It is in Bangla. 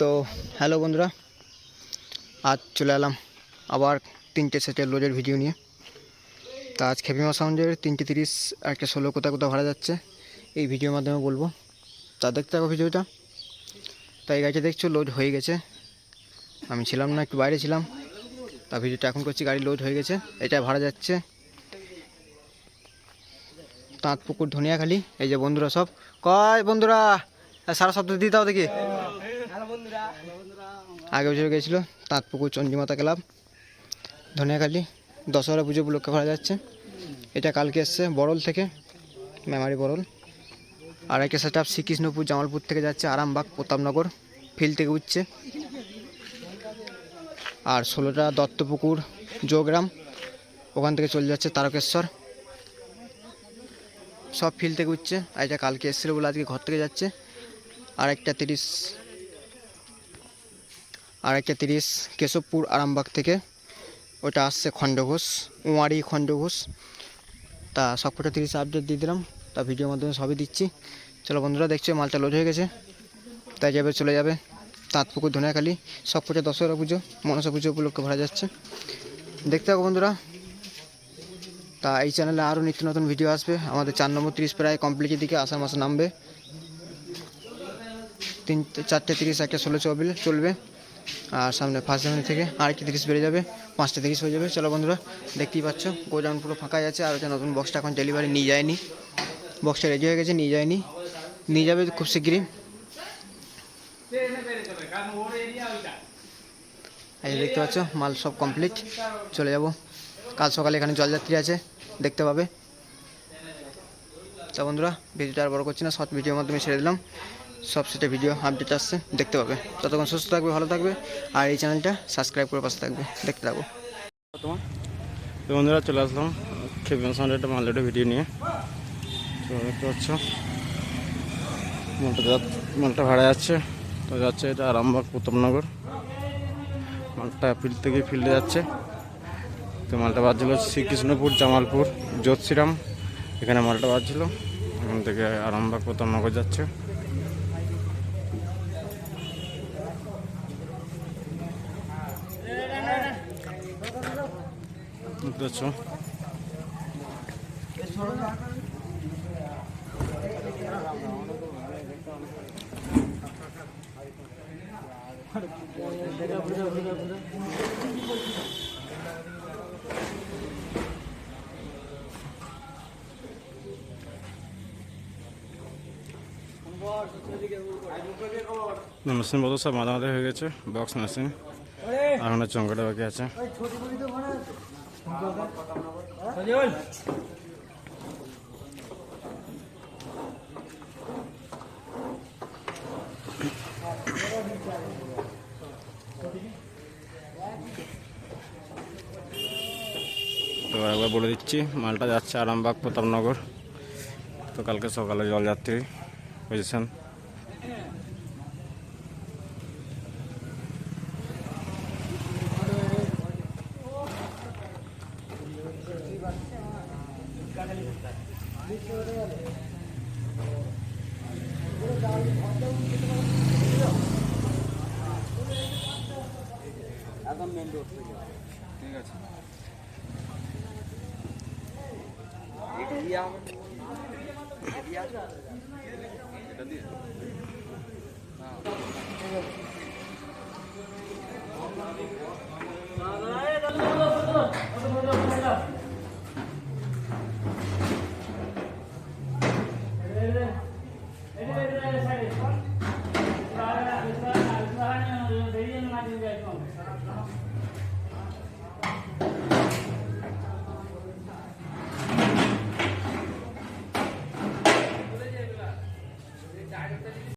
তো হ্যালো বন্ধুরা, আজ চলে এলাম আবার তিনটে সেটের লোডের ভিডিও নিয়ে। তা আজ খেপিমা সাউন্ডের তিনটে তিরিশ, একটা ষোলো কোথাও কোথাও ভাড়া যাচ্ছে, এই ভিডিওর মাধ্যমে বলব। তা দেখতে থাকো ভিডিওটা তা এই গাড়িটা দেখছ লোড হয়ে গেছে। আমি ছিলাম না, একটু বাইরে ছিলাম। তা ভিডিওটা এখন করছি, গাড়ি লোড হয়ে গেছে, এটা ভাড়া যাচ্ছে। তাঁত পুকুর ধনিয়াখালি এই যে বন্ধুরা সব। কয় বন্ধুরা? সারা শব্দ দিয়ে দাও দেখি। আগে বছর গেছিল, তাঁতপুকুর চণ্ডীমাতা ক্লাব, ধনিয়াখালি, দশহরা পুজো উপলক্ষে করা যাচ্ছে। এটা কালকে এসছে বরল থেকে, মেমারি বড়ল। আর একটা সেট আপ শ্রীকৃষ্ণপুর, জামালপুর থেকে যাচ্ছে আরামবাগ, প্রতাপনগর, ফিল্ড থেকে উঠছে। আর ষোলোটা দত্তপুকুর, জোগ্রাম, ওখান থেকে চলে যাচ্ছে তারকেশ্বর। সব ফিল্ড থেকে উঠছে, আর এটা কালকে এসেছিল বলে আজকে ঘর থেকে যাচ্ছে। আর একটা তিরিশ আর একটা তিরিশ কেশবপুর আরামবাগ থেকে। ওটা আসছে খণ্ডঘোষ উমারি খণ্ডঘোষ। তা সব কটা তিরিশ আপডেট দিয়ে দিলাম। তা ভিডিওর মাধ্যমে সবই দিচ্ছি। চলো বন্ধুরা, দেখছ মালটা লোড হয়ে গেছে। তাই যাবে, চলে যাবে। তাঁতপুকুর ধনিয়াখালি সব কটা দশহরা পুজো, মনসা পুজো উপলক্ষে ভরা যাচ্ছে। দেখতে থাকো বন্ধুরা। তা এই চ্যানেলে আরও নিত্য নতুন ভিডিও আসবে। আমাদের চার নম্বর তিরিশ প্রায় কমপ্লিটের দিকে আষাঢ় মাসে নামবে। তিন চারটে তিরিশ একটা ষোলো চলবে চলবে। আর সামনে ফার্স্ট জানুয়ারি থেকে আরেকটা তিরিশ বেড়ে যাবে, পাঁচটা তিরিশ হয়ে যাবে। চলো বন্ধুরা, দেখতেই পাচ্ছ, গোডাউন পুরো ফাঁকাই আছে আর ওটা নতুন বক্সটা এখন ডেলিভারি নিয়ে যায়নি। বক্সটা রেডি হয়ে গেছে, নিয়ে যায়নি। নিয়ে যাবে খুব শিগগিরই। এই দেখতে পাচ্ছ, মাল সব কমপ্লিট চলে যাব। কাল সকালে এখানে জলযাত্রী আছে, দেখতে পাবে। তা বন্ধুরা, ভিডিওটা আর বড় করছি না শর্ট ভিডিওর মাধ্যমে ছেড়ে দিলাম। সব সেটা ভিডিও আপডেট আসছে, দেখতে পাবে। ততক্ষণ সুস্থ থাকবে, ভালো থাকবে, আর এই চ্যানেলটা সাবস্ক্রাইব করে পাশে থাকবে, দেখতে থাকো। তোমার বন্ধুরা, চলে আসলাম খেপিয়ান সাউন্ডের একটা মালটা ভিডিও নিয়ে। তো দেখতে পাচ্ছ, মালটা মালটা ভাড়া যাচ্ছে তো যাচ্ছে এটা আরামবাগ, প্রতাপনগর। মালটা ফিল্ড থেকে ফিল্ডে যাচ্ছে। তো মালটা বাজছিল শ্রীকৃষ্ণপুর, জামালপুর জ্যোতিরাম এখানে মালটা বাজছিল। এখান থেকে আরামবাগ, প্রতাপনগর যাচ্ছে। দেখতে পাচ্ছ মেশিন বলতে সব মাঝে মাঝে হয়ে গেছে বক্স মেশিন এখন চঙ্কাটা বাকি আছে। তো একবার বলে দিচ্ছি মালটা যাচ্ছে আরামবাগ প্রতাপনগর। তো কালকে সকালে জলযাত্রী বুঝেছেন একদম মেন রোড থেকে। ঠিক আছে। এরিয়া। এরিয়া? এটা দিয়ে? হ্যাঁ। Amen.